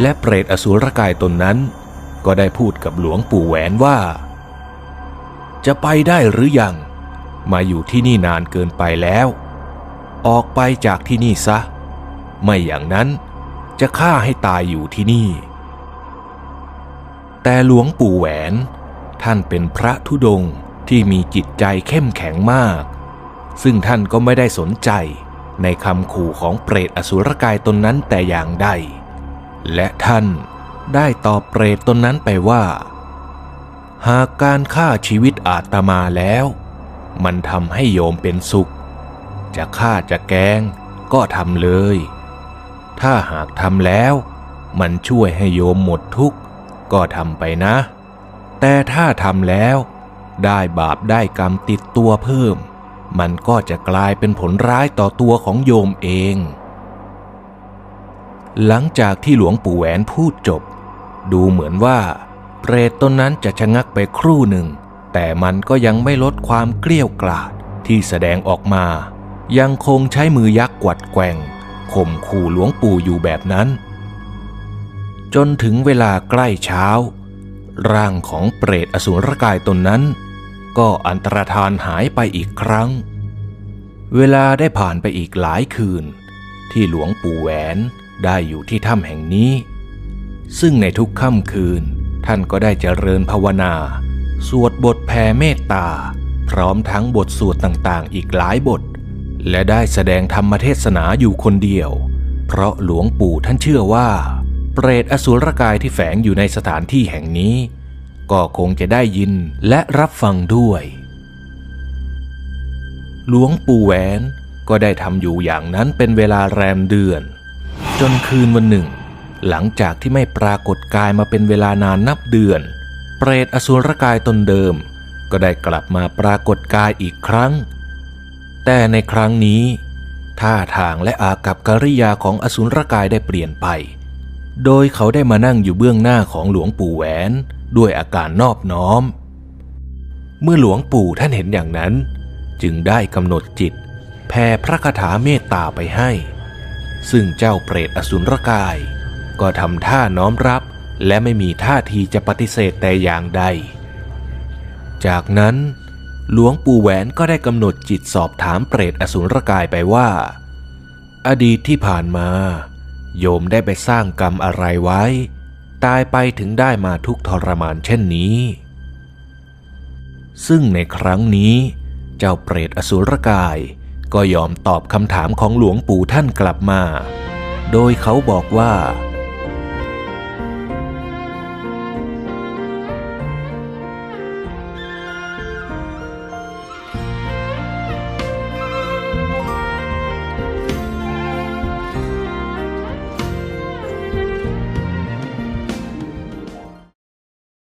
และเปรตอสุรกายตนนั้น ก็ได้พูดกับหลวงปู่แหวนว่า จะไปได้หรือยัง มาอยู่ที่นี่นานเกินไปแล้ว ออกไปจากที่นี่ซะ ไม่อย่างนั้นจะฆ่าให้ตายอยู่ที่นี่ แต่หลวงปู่แหวนท่านเป็นพระธุดงที่มีจิตใจเข้มแข็งมาก ซึ่งท่านก็ไม่ได้สนใจในคำขู่ของเปรตอสุรกายตนนั้นแต่อย่างใด และท่านได้ตอบเปรตตนนั้นไปว่า หากการฆ่าชีวิตอาตมาแล้ว มันทำให้โยมเป็นสุข จะฆ่าจะแกงก็ทำเลย ถ้าหากทำแล้ว มันช่วยให้โยมหมดทุกข์ก็ทำไปนะ แต่ถ้าทำแล้ว ได้บาปได้กรรมติดตัวเพิ่ม มันก็จะกลายเป็นผลร้ายต่อตัวของโยมเอง หลังจากที่หลวงปู่แหวนพูดจบ ดูเหมือนว่า เปรตตนนั้นจะชะงักไปครู่หนึ่ง แต่มันก็ยังไม่ลดความเกลี้ยวกล่อดที่แสดงออกมา ยังคงใช้มือยักกวัดแกว่งข่มขู่หลวงปู่อยู่แบบนั้น จนถึงเวลาใกล้เช้า ร่างของเปรตอสุรกายตนนั้น ก็อันตรธานหายไปอีกครั้ง เวลาได้ผ่านไปอีกหลายคืน ที่หลวงปู่แหวน ได้อยู่ที่ถ้ำแห่งนี้ ซึ่งในทุกค่ำคืน ท่านก็ได้เจริญภาวนา สวดบทแผ่เมตตา พร้อมทั้งบทสวดต่างๆ อีกหลายบท และได้แสดงธรรมเทศนาอยู่คนเดียว เพราะหลวงปู่ท่านเชื่อว่า เปรตอสุรกายที่แฝงอยู่ในสถานที่แห่งนี้ ก็คงจะได้ยินและรับฟังด้วย หลวงปู่แหวนก็ได้ทำอยู่อย่างนั้นเป็นเวลาแรมเดือน จนคืนวันหนึ่ง หลังจากที่ไม่ปรากฏกายมาเป็นเวลานานนับเดือน เปรตอสุรกายตนเดิม ก็ได้กลับมาปรากฏกายอีกครั้ง แต่ในครั้งนี้ ท่าทางและอากับกิริยาของอสุรกายได้เปลี่ยนไป โดยเขาได้มานั่งอยู่เบื้องหน้าของหลวงปู่แหวน ด้วยอาการนอบน้อม เมื่อหลวงปู่ท่านเห็นอย่างนั้น จึงได้กำหนดจิตแผ่พระคาถาเมตตาไปให้ ซึ่งเจ้าเปรตอสุรกาย ก็ทำท่าน้อมรับและไม่มีท่าทีจะปฏิเสธแต่อย่างใด จากนั้นหลวงปู่แหวนก็ได้กำหนดจิตสอบถามเปรตอสุรกายไปว่า อดีตที่ผ่านมา โยมได้ไปสร้างกรรมอะไรไว้ ตายไปถึงได้มาทุกทรมานเช่นนี้ ซึ่งในครั้งนี้ เจ้าเปรตอสุรกาย ก็ยอมตอบคำถามของหลวงปู่ท่านกลับมา โดยเขาบอกว่า